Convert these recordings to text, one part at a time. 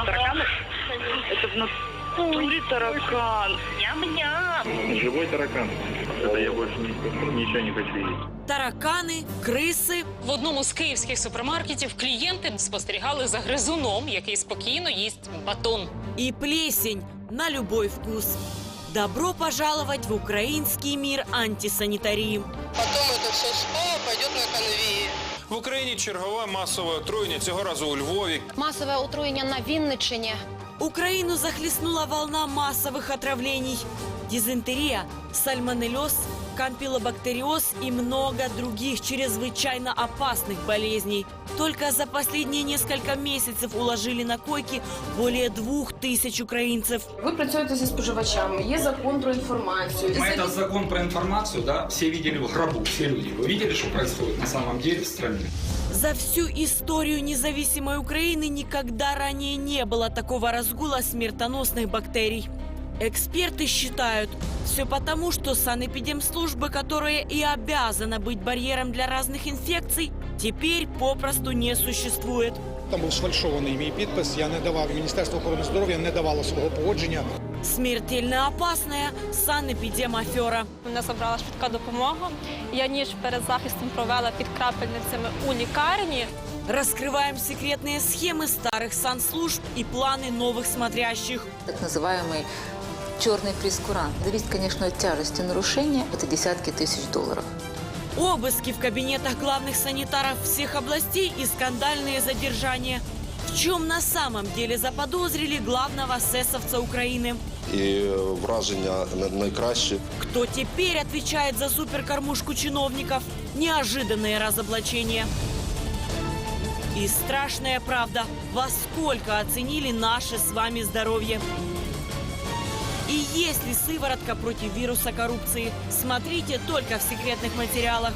Тараканы? Это в натуре таракан. Ням-ням. Живой таракан. Это я больше не- ничего не хочу есть. Таракани, криси. В одному з київських супермаркетів клієнти спостерігали за гризуном, який спокійно їсть батон. и плесень на любой вкус. Добро пожаловать в украинский мир антисанитарии. Потом это все снова пойдет на конвейер. В Україні чергове масове отруєння цього разу у Львові. Масове отруєння на Вінниччині. Украину захлестнула волна массовых отравлений. Дизентерия, сальмонеллез, кампилобактериоз и много других чрезвычайно опасных болезней. Только за последние несколько месяцев уложили на койки более двух тысяч украинцев. Ви працюєте зі споживачами, є закон про інформацію. Мы этот закон про информацию, да, все видели в гробу, все люди. Вы видели, что происходит на самом деле в стране? За всю историю независимой Украины никогда ранее не было такого разгула смертоносных бактерий. Эксперты считают, все потому, что санэпидемслужбы, которая и обязана быть барьером для разных инфекций, теперь попросту не существует. Там був сфальшований мій підпис. Я не давав Міністерство охорони здоров'я не давало свого погодження. Смертельно опасная санэпидемафера. Мене забрала швидка допомога. Я ніж перед захистом провела під крапельницями у лікарні. Раскрываем секретные схемы старых санслужб и планы новых смотрящих. так называемый черный прескурант. Зависит, конечно, от тяжести нарушения. Это десятки тысяч долларов. Обыски в кабинетах главных санитаров всех областей и скандальные задержания. в чем на самом деле заподозрили главного сесовца Украины? і враження на- найкраще. Кто теперь отвечает за суперкормушку чиновников? Неожиданные разоблачения. И страшная правда, во сколько оценили наше с вами здоровье. И есть ли сыворотка против вируса коррупции? Смотрите только в секретных материалах.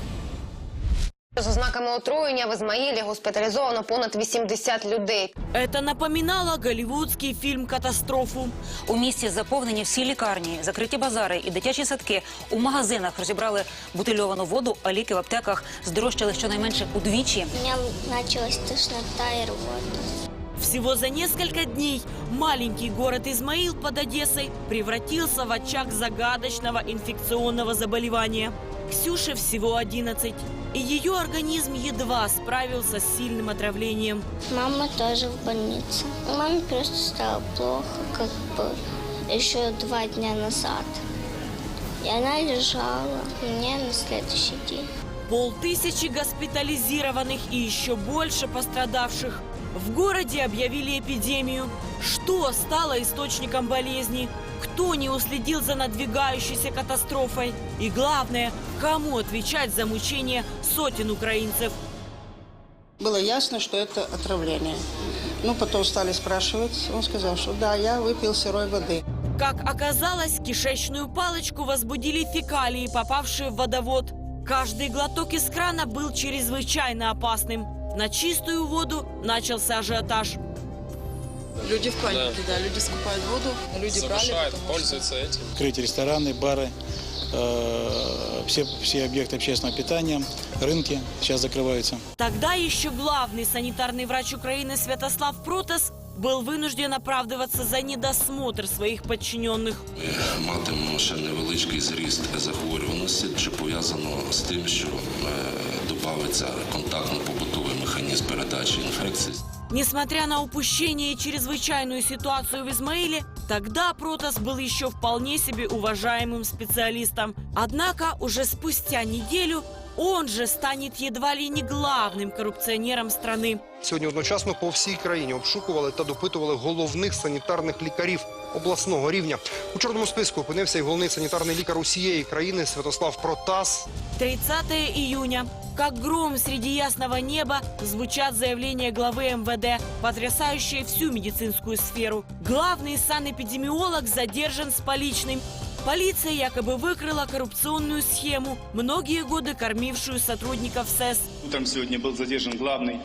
З ознаками отруєння в Ізмаїлі госпіталізовано понад 80 людей. Это напоминало голливудский фильм «Катастрофу». У місті заповнені всі лікарні, закриті базари і дитячі садки. У магазинах розібрали бутильовану воду, а ліки в аптеках здорожчали щонайменше удвічі. У мене почалась тошнота і рвота. Всего за несколько дней маленький город Измаил под Одессой превратился в очаг загадочного инфекционного заболевания. Ксюше всего 11, и ее организм едва справился с сильным отравлением. Мама тоже в больнице. Маме просто стало плохо, как бы еще два дня назад. И она лежала мне на следующий день. Полтысячи госпитализированных и еще больше пострадавших. В городе объявили эпидемию. Что стало источником болезни? Кто не уследил за надвигающейся катастрофой? И главное, кому отвечать за мучения сотен украинцев? Было ясно, что это отравление. Ну, потом стали спрашивать. Он сказал, что да, я выпил сырой воды. Как оказалось, кишечную палочку возбудили фекалии, попавшие в водовод. Каждый глоток из крана был чрезвычайно опасным На чистую воду начался ажиотаж. Люди в панике, да. люди скупают воду, люди брали, потому что... этим. Открыты рестораны, бары, э, все, все объекты общественного питания, рынки сейчас закрываются. Тогда еще главный санитарный врач Украины Святослав Протас был вынужден оправдываться за недосмотр своих подчиненных. Матимемо ще невеличкий зріст захворюваності, що пов'язано з тим, що е, додається контактно-побутовий механізм передачі інфекції. Несмотря на упущение и чрезвычайную ситуацию в Измаиле, тогда Протас был еще вполне себе уважаемым специалистом. Однако уже спустя неделю он же станет едва ли не главным коррупционером страны. Сьогодні одночасно по всій країні обшукували та допитували головних санітарних лікарів обласного рівня. У чорному списку опинився і головний санітарний лікар усієї країни Святослав Протас. 30 июня. Как гром среди ясного неба звучат заявления главы МВД, потрясающие всю медицинскую сферу. Главный санэпидемиолог задержан с поличным. Полиция якобы выкрыла коррупционную схему, многие годы кормившую сотрудников СЭС. Утром сегодня был задержан главный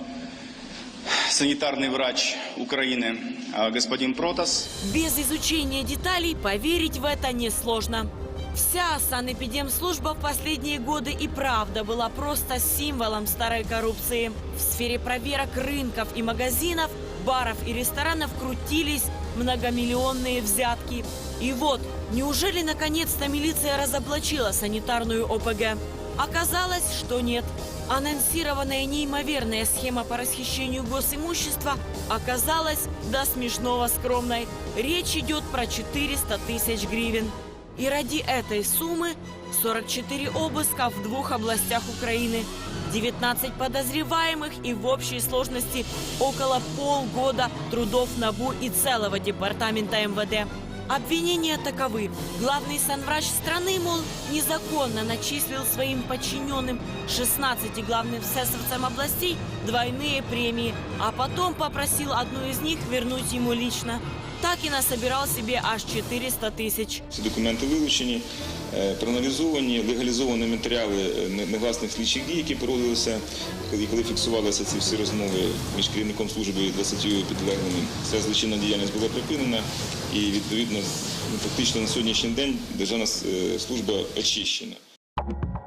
санитарный врач Украины а, господин Протас. Без изучения деталей поверить в это несложно. Вся санэпидемслужба в последние годы и правда была просто символом старой коррупции. В сфере проверок рынков и магазинов баров и ресторанов крутились многомиллионные взятки. И вот, неужели наконец-то милиция разоблачила санитарную ОПГ? Оказалось, что нет. Анонсированная неимоверная схема по расхищению госимущества оказалась до смешного скромной. Речь идет про 400 тысяч гривен. И ради этой суммы 44 обыска в двух областях Украины, 19 подозреваемых и в общей сложности около полгода трудов НАБУ и целого департамента МВД. Обвинения таковы. Главный санврач страны, мол, незаконно начислил своим подчиненным 16 главным сессовцам областей двойные премии, а потом попросил одну из них вернуть ему лично. Так и насобирал себе аж 400 тысяч. Ці документи вилучені, е, проаналізовані, легалізовані матеріали е, не- негласних слідчих дій, які проводилися, коли коли фіксувалися ці всі розмови між керівником служби і 20 підлеглими. Ця злочинна діяльність була припинена і відповідно ну, фактично на сьогоднішній день державна е, служба очищена.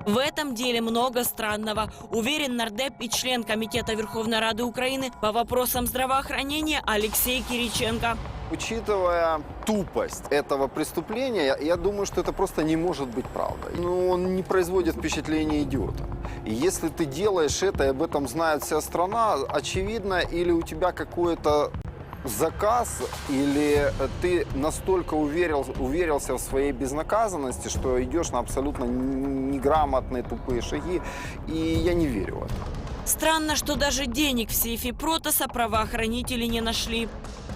В этом деле много странного, уверен нардеп и член Комитета Верховной Рады Украины по вопросам здравоохранения Алексей Кириченко. Учитывая тупость этого преступления, я, думаю, что это просто не может быть правдой. Ну, он не производит впечатления идиота. И если ты делаешь это, и об этом знает вся страна, очевидно, или у тебя какой-то заказ, или ты настолько уверил, уверился в своей безнаказанности, что идешь на абсолютно неграмотные, тупые шаги, и я не верю в это. Странно, что даже денег в сейфе Протаса правоохранители не нашли.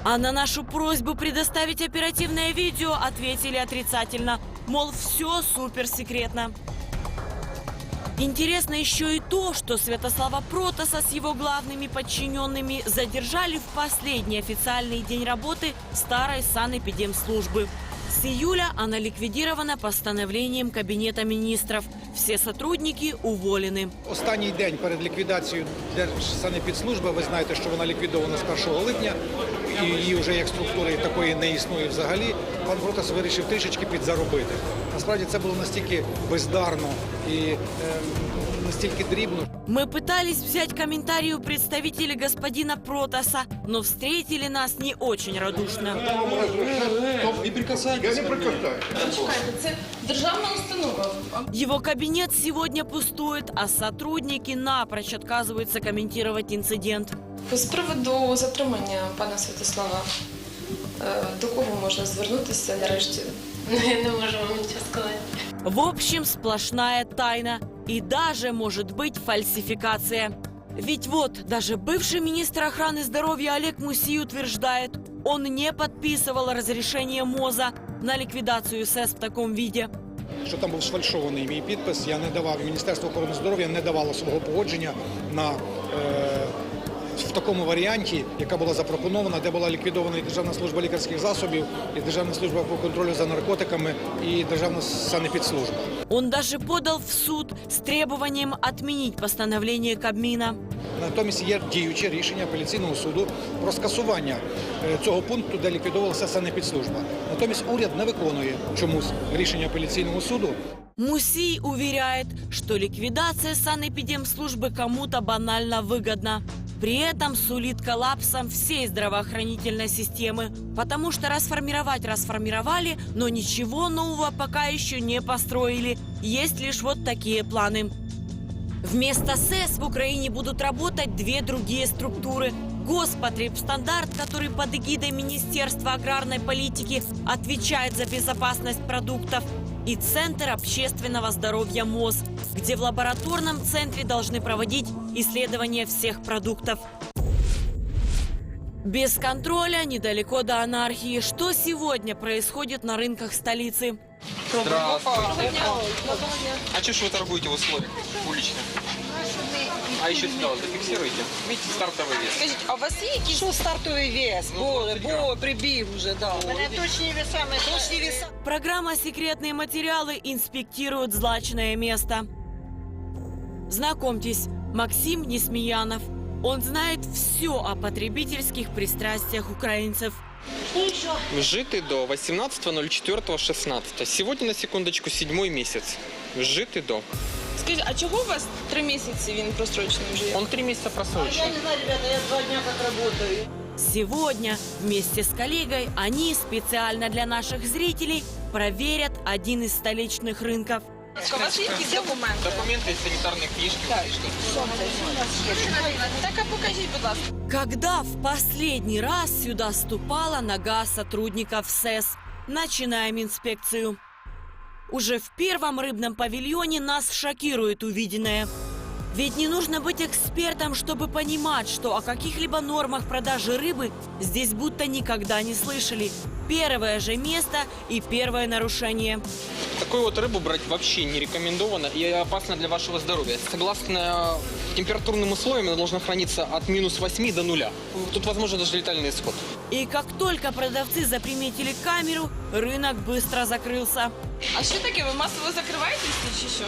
А на нашу просьбу предоставить оперативное видео ответили отрицательно. Мол, все суперсекретно. Интересно еще и то, что Святослава Протаса с его главными подчиненными задержали в последний официальный день работы старой санэпидемслужбы. С июля она ликвидирована постановлением Кабинета министров. Все сотрудники уволены. Останній день перед ліквідацією Держсанепідслужби, ви знаєте, що вона ліквідована з 1 липня, і її вже як структури такої не існує взагалі. Пан Протас вирішив трішечки підзаробити. Насправді це було настільки бездарно і е, настільки дрібно. Мы пытались взять комментарий у представителей господина Протаса, но встретили нас не очень радушно. Не прикасайтесь. Я не прикасаюсь. Чекайте, це державна установа. Его кабинет сегодня пустует, а сотрудники напрочь отказываются комментировать инцидент. З приводу затримання пана Святослава, е, до кого можна звернутися нарешті? Я не можу вам нічого сказати. В общем, сплошная тайна. И даже, может быть, фальсификация. Ведь вот, даже бывший министр охраны здоровья Олег Мусий утверждает, он не подписывал разрешение МОЗа на ликвидацию СЭС в таком виде. Що там був сфальшований мій підпис, я не давав, Міністерство охорони здоров'я не давало свого погодження на, е, в такому варіанті, яка була запропонована, де була ліквідована і Державна служба лікарських засобів, і Державна служба по контролю за наркотиками, і Державна санепідслужба. Он даже подал в суд с требованием отменить постановление Кабмина. Натомість є діюче рішення апеляційного суду про скасування е, цього пункту, де ліквідовувалася санепідслужба. Натомість уряд не виконує чомусь рішення апеляційного суду. Мусий уверяет, что ликвидация санэпидемслужбы кому-то банально выгодна. При этом сулит коллапсом всей здравоохранительной системы, потому что расформировать расформировали, но ничего нового пока еще не построили. Есть лишь вот такие планы. Вместо СЭС в Украине будут работать две другие структуры. Господребстандарт, который под эгидой Министерства аграрной политики отвечает за безопасность продуктов, и Центр общественного здоровья МОЗ, где в лабораторном центре должны проводить исследования всех продуктов. Без контроля недалеко до анархии. Что сегодня происходит на рынках столицы? Здравствуйте. А что ж вы торгуете в условиях уличных? А еще сюда вот зафиксируйте. Видите, стартовый вес. Скажіть, а у вас є якісь... Що стартовий вес? Бо, бо прибіг вже, да. Мене точні веса, мене точні веса. Программа «Секретные материалы» инспектирует злачное место. Знакомьтесь, Максим Несмеянов. Он знает все о потребительских пристрастиях украинцев. Вжитый до 18.04.16. Сегодня, на секундочку, седьмой месяц. Вжитый до. Скажіть, а чого у вас три місяці він прострочений вже? є? Он три месяца просрочен. Я не знаю, ребята, я два дня как работаю. Сегодня вместе с коллегой они специально для наших зрителей проверят один из столичных рынков. У вас є якісь документи? Документы, санитарные книжки. Так, так а покажіть, будь ласка. Когда в последний раз сюда ступала нога сотрудников СЭС? Начинаем инспекцию. Уже в первом рыбном павильоне нас шокирует увиденное. Ведь не нужно быть экспертом, чтобы понимать, что о каких-либо нормах продажи рыбы здесь будто никогда не слышали. Первое же место и первое нарушение. Такую вот рыбу брать вообще не рекомендовано и опасно для вашего здоровья. Согласно температурным условиям, она должна храниться от минус 8 до нуля. Тут возможен даже летальный исход. И как только продавцы заприметили камеру, рынок быстро закрылся. А що таке? Ви масово закриваєтесь чи що?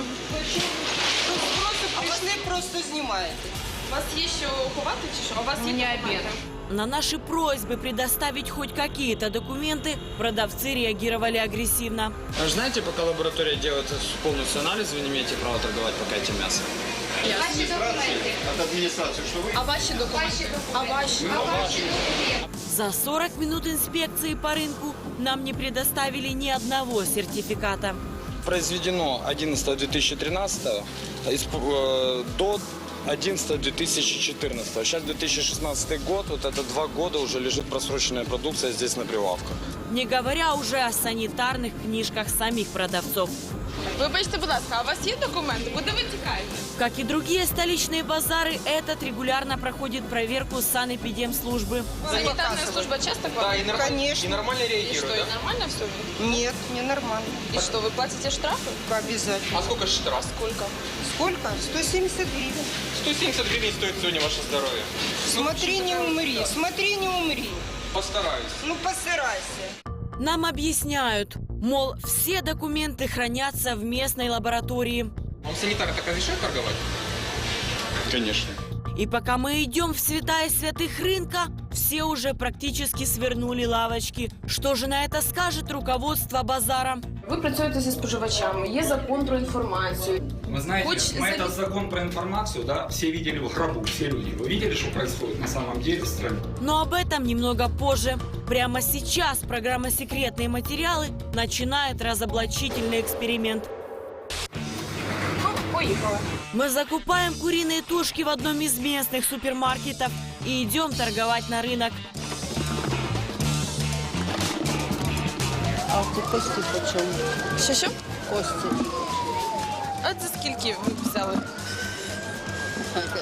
А вони просто знімаєте. У вас є що ховати чи що? У вас є документи? На наши просьбы предоставить хоть какие-то документы продавцы реагировали агрессивно. Вы же знаете, пока лаборатория делает полностью анализ, вы не имеете права торговать пока этим мясом. Ваші документи. От администрации, что вы? А ваші документи? А ваші? Ну, а ваши? За 40 минут инспекции по рынку нам не предоставили ни одного сертификата. Произведено 11-2013 э, до 11-2014. Сейчас 2016 год, вот это два года уже лежит просроченная продукция здесь на прилавках. Не говоря уже о санитарных книжках самих продавцов. Вибачте, будь ласка, а у вас є документи? Куди ви тікаєте? Как и другие столичные базары, этот регулярно проходит проверку санэпидемслужбы. Санітарна служба часто к вам? Да, и, норм- Конечно. и нормально И реагирует, что, и да? нормально все? Нет, ненормально. И что, вы платите штрафы? Обязательно. А сколько штраф? Сколько? Сколько? 170 гривен. 170 гривен стоит сегодня ваше здоровье. Смотри, не умри, смотри, не умри. Постараюсь. Ну, постарайся. Нам объясняют, мол, все документы хранятся в местной лаборатории. Вам санитары так разрешают торговать? Конечно. И пока мы идем в святая святых рынка, все уже практически свернули лавочки. Что же на это скажет руководство базара? Ви працюєте зі споживачами, є закон про інформацію. Вы знаете, Хоч мы за- этот закон про информацию, да, все видели в гробу, все люди. Вы видели, что происходит на самом деле в стране? Но об этом немного позже. Прямо сейчас программа «Секретные материалы» начинает разоблачительный эксперимент. Ну. Мы закупаем куриные тушки в одном из местных супермаркетов и идем торговать на рынок. А ты кости почем? Що? Кости. А це скільки ви взяли?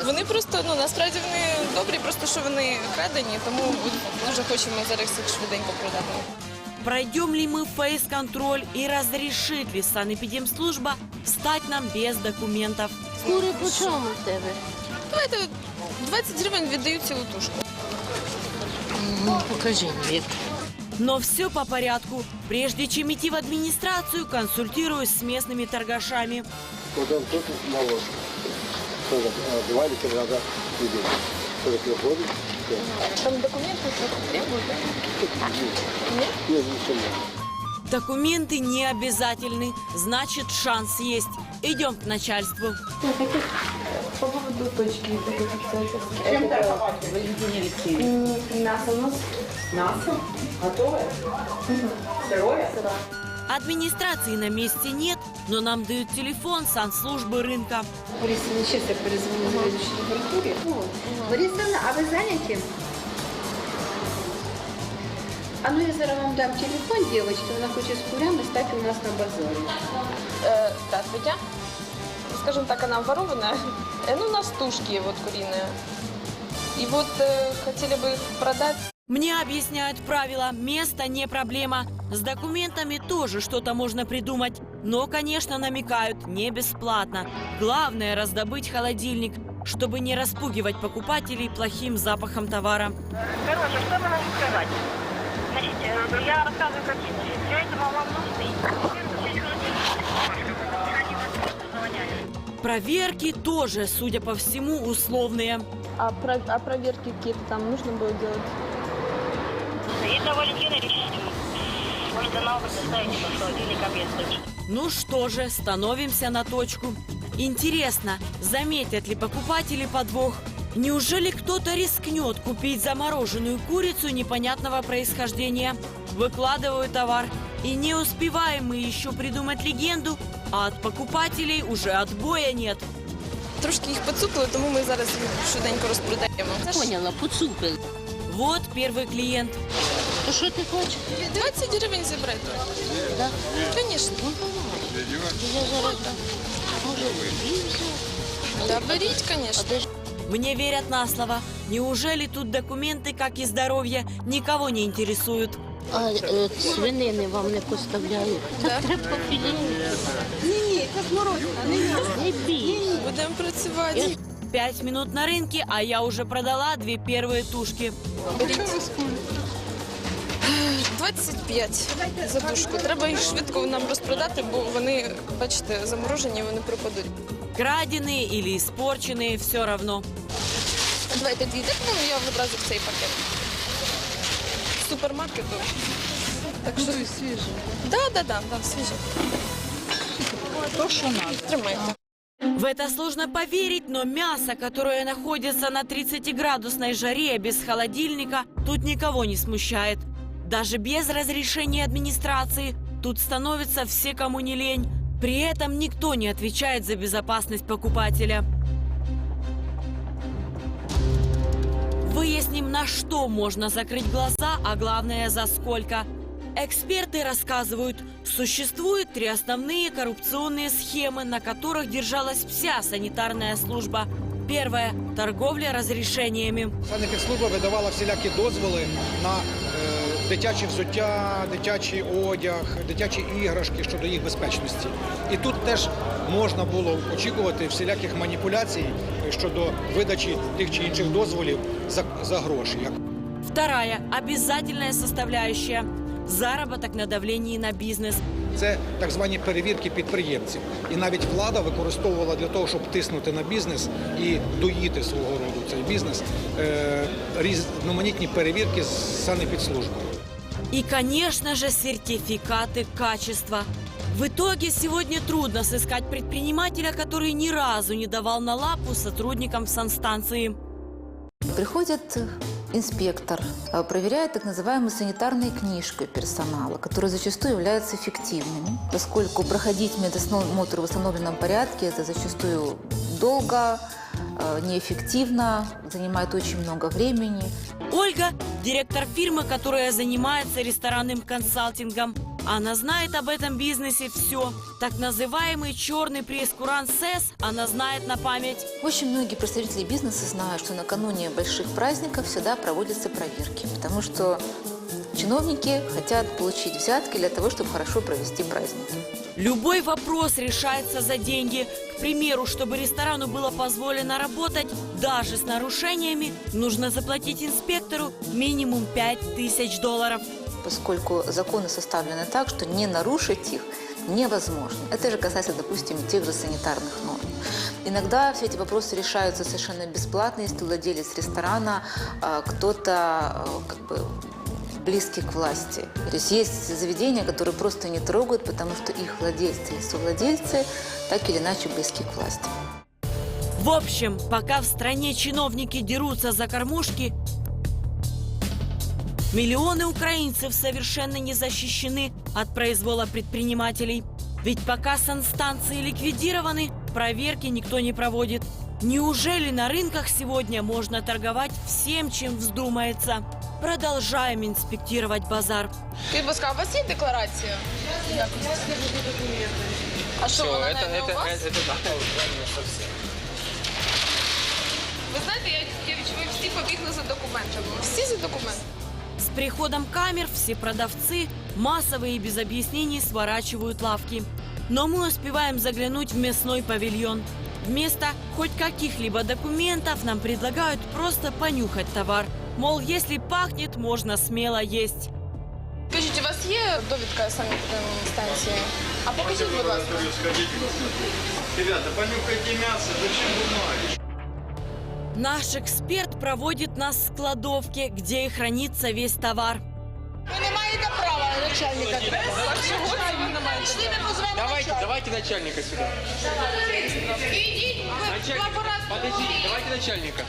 Вони просто, ну насправді вони добрі, просто що вони крадені, тому дуже хочемо зараз їх швиденько продати. Пройдем ли мы фейс-контроль и разрешит ли санэпидемслужба стать нам без документов? Кури по чому в тебе? Давайте 20 гривень віддаю цілу тушку. Покажи, Вік. Но все по порядку. Прежде чем идти в администрацию, консультируюсь с местными торгашами. Вот он тут. Сколько? А, Два или три раза в неделю. Сколько приходит? Там документи требують? Нет, ничего нет. Документы не обязательны, значит шанс есть. Идем к начальству. По поводу точки Чем торговать, Валентина Алексеевна? Мясо у нас. Мясо? Готовое? Сырое? Администрации на месте нет, но нам дают телефон санслужбы рынка. Борисовна, сейчас я перезвоню заведующей лаборатории. Борисовна, а вы заняты? А ну я зараз вам дам телефон девочки, вона хоче з курями стати у нас на базарі. Э, здравствуйте. Скажем так, она ворованная. Э, ну, у нас тушки вот куриные. И вот э, хотели бы их продать. Мне объясняют правила, место не проблема. С документами тоже что-то можно придумать. Но, конечно, намекают, не бесплатно. Главное раздобыть холодильник, чтобы не распугивать покупателей плохим запахом товара. Короче, что мы можем сказать? Э, я рассказываю как есть. Для этого вам нужны Проверки тоже, судя по всему, условные. А, а проверки какие-то там нужно будет делать? Это Валентина. Может, она вы составите, что холодильник. Ну что же, становимся на точку. Интересно, заметят ли покупатели подвох? Неужели кто-то рискнет купить замороженную курицу непонятного происхождения? Выкладываю товар, и не успеваем мы еще придумать легенду, а от покупателей уже отбоя нет. Трошки їх поцупили, тому ми зараз їх швиденько розпродаємо. Поняла, поцупили. Вот первый клиент. Що ти хочеш? 20 гривень зібрати. Так? Звісно. Да, беріть, звісно. Мне верят на слово. Неужели тут документы, как и здоровье, никого не интересуют? А е, свинини вам не поставляють? Да. Треба філе. Ні, ні, це смородина, не Не бій. Будемо працювати. Пять минут на рынке, а я уже продала две первые тушки. Беріть. 25 за душку. Треба їх швидко нам розпродати, бо вони, бачите, заморожені, вони пропадуть. Краденые или испорченные, все равно. Давайте дві. Так, ну я одразу в цей пакет. З супермаркету. Так що свіже. Да, да, да, да, свіже. То, що надо. Тримайте. В это сложно поверить, но мясо, которое находится на 30-градусной жаре без холодильника, тут никого не смущает. Даже без разрешения администрации тут становятся все, кому не лень. При этом никто не отвечает за безопасность покупателя. Выясним, на что можно закрыть глаза, а главное, за сколько. Эксперты рассказывают, существуют три основные коррупционные схемы, на которых держалась вся санитарная служба. Первая – торговля разрешениями. Санепідслужба видавала всілякі дозволи на е, дитяче взуття, дитячий одяг, дитячі іграшки щодо їх безпечності. І тут теж можна було очікувати всіляких маніпуляцій щодо видачі тих чи інших дозволів за, за гроші. Вторая – обязательная составляющая – заработок на давлении на бизнес. Це так звані перевірки підприємців. І навіть влада використовувала для того, щоб тиснути на бізнес і доїти свого роду цей бізнес, е, різноманітні перевірки з санепідслужби. И, конечно же, сертификаты качества. В итоге сегодня трудно сыскать предпринимателя, который ни разу не давал на лапу сотрудникам санстанции. Приходит инспектор, э, проверяет так называемые санитарные книжки персонала, которые зачастую являются фиктивными, поскольку проходить медосмотр в установленном порядке это зачастую долго, неэффективно, занимает очень много времени. Ольга – директор фирмы, которая занимается ресторанным консалтингом. Она знает об этом бизнесе все. Так называемый черный пресс-курант СЭС она знает на память. Очень многие представители бизнеса знают, что накануне больших праздников всегда проводятся проверки, потому что чиновники хотят получить взятки для того, чтобы хорошо провести праздники. Любой вопрос решается за деньги. К примеру, чтобы ресторану было позволено работать, даже с нарушениями, нужно заплатить инспектору минимум 5000 долларов. Поскольку законы составлены так, что не нарушить их невозможно. Это же касается, допустим, тех же санитарных норм. Иногда все эти вопросы решаются совершенно бесплатно, если владелец ресторана, а, кто-то а, как бы близкий к власти. То есть есть заведения, которые просто не трогают, потому что их владельцы и совладельцы так или иначе близки к власти. В общем, пока в стране чиновники дерутся за кормушки, миллионы украинцев совершенно не защищены от произвола предпринимателей. Ведь пока санстанции ликвидированы, проверки никто не проводит. Неужели на рынках сегодня можно торговать всем, чем вздумается? Продолжаем инспектировать базар. Скажіть, будь ласка, а у вас є декларація? А що, вона не у вас? Ви знаєте, я, я відчуваю, всі побігли за документами. Всі за документами. С приходом камер все продавцы массово и без объяснений сворачивают лавки. Но мы успеваем заглянуть в мясной павильон. Вместо хоть каких-либо документов нам предлагают просто понюхать товар. Мол, если пахнет, можно смело есть. Скажіть, у вас є довідка санстанції? А покажіть, будь ласка. Ребята, понюхайте мясо, зачем бумаги? Наш эксперт проводит нас к кладовке, где и хранится весь товар. Ви не маєте права начальника треба. Давайте, давайте начальника сюда. Начальник, подождите, давайте начальника.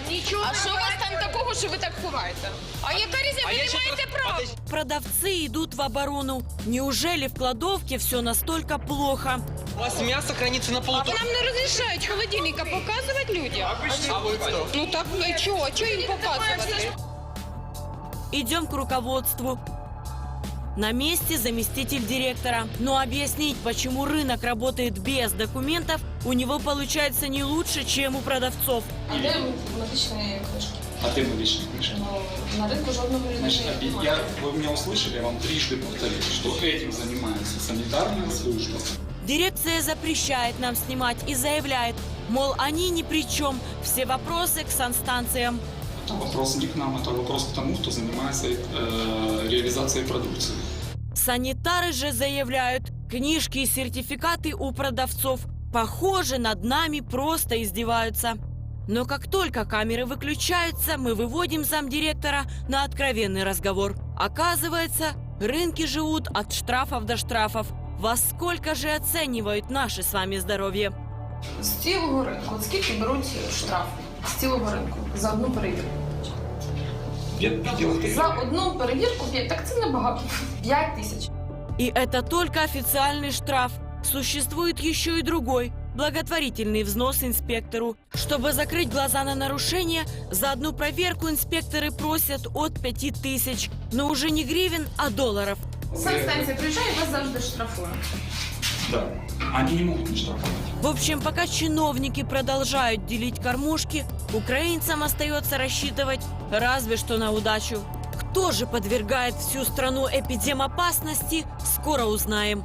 А що у вас там такого, що ви так ховаєте? А яка різниця? А Ви я не ще маєте просто- права. Продавцы идут в оборону. Неужели в кладовке все настолько плохо? У вас мясо хранится на полу. А нам не розрішають холодильника показувати людям. А вы кто? Ну так і чого? Чого їм показувати? Идем к руководству. На месте заместитель директора. Но объяснить, почему рынок работает без документов, у него получается не лучше, чем у продавцов. А де медичні книжки? А ты медичная книжка? На ринку жодного Значит, я, вы меня услышали, я вам трижды повторил, что этим занимается санитарная служба. Дирекция запрещает нам снимать и заявляет, мол, они ни при чем, все вопросы к санстанциям. Это вопрос не к нам, это вопрос к тому, кто занимается э, реализацией продукции. Санитары же заявляют, книжки и сертификаты у продавцов. Похоже, над нами просто издеваются. Но как только камеры выключаются, мы выводим замдиректора на откровенный разговор. Оказывается, рынки живут от штрафов до штрафов. Во сколько же оценивают наше с вами здоровье? З цілого ринку. От скільки беруть штраф з цілого ринку за одну перевірку? За одну перевірку п'ять. Так це небагато. П'ять тисяч. И это только официальный штраф. Существует еще и другой благотворительный взнос инспектору. Чтобы закрыть глаза на нарушение, за одну проверку инспекторы просят от 5000. Но уже не гривен, а долларов. Санстанція приїжджає і вас завжди штрафує. Да. Они не могут не штрафовать. В общем, пока чиновники продолжают делить кормушки, украинцам остается рассчитывать разве что на удачу. Кто же подвергает всю страну эпидемопасности, скоро узнаем.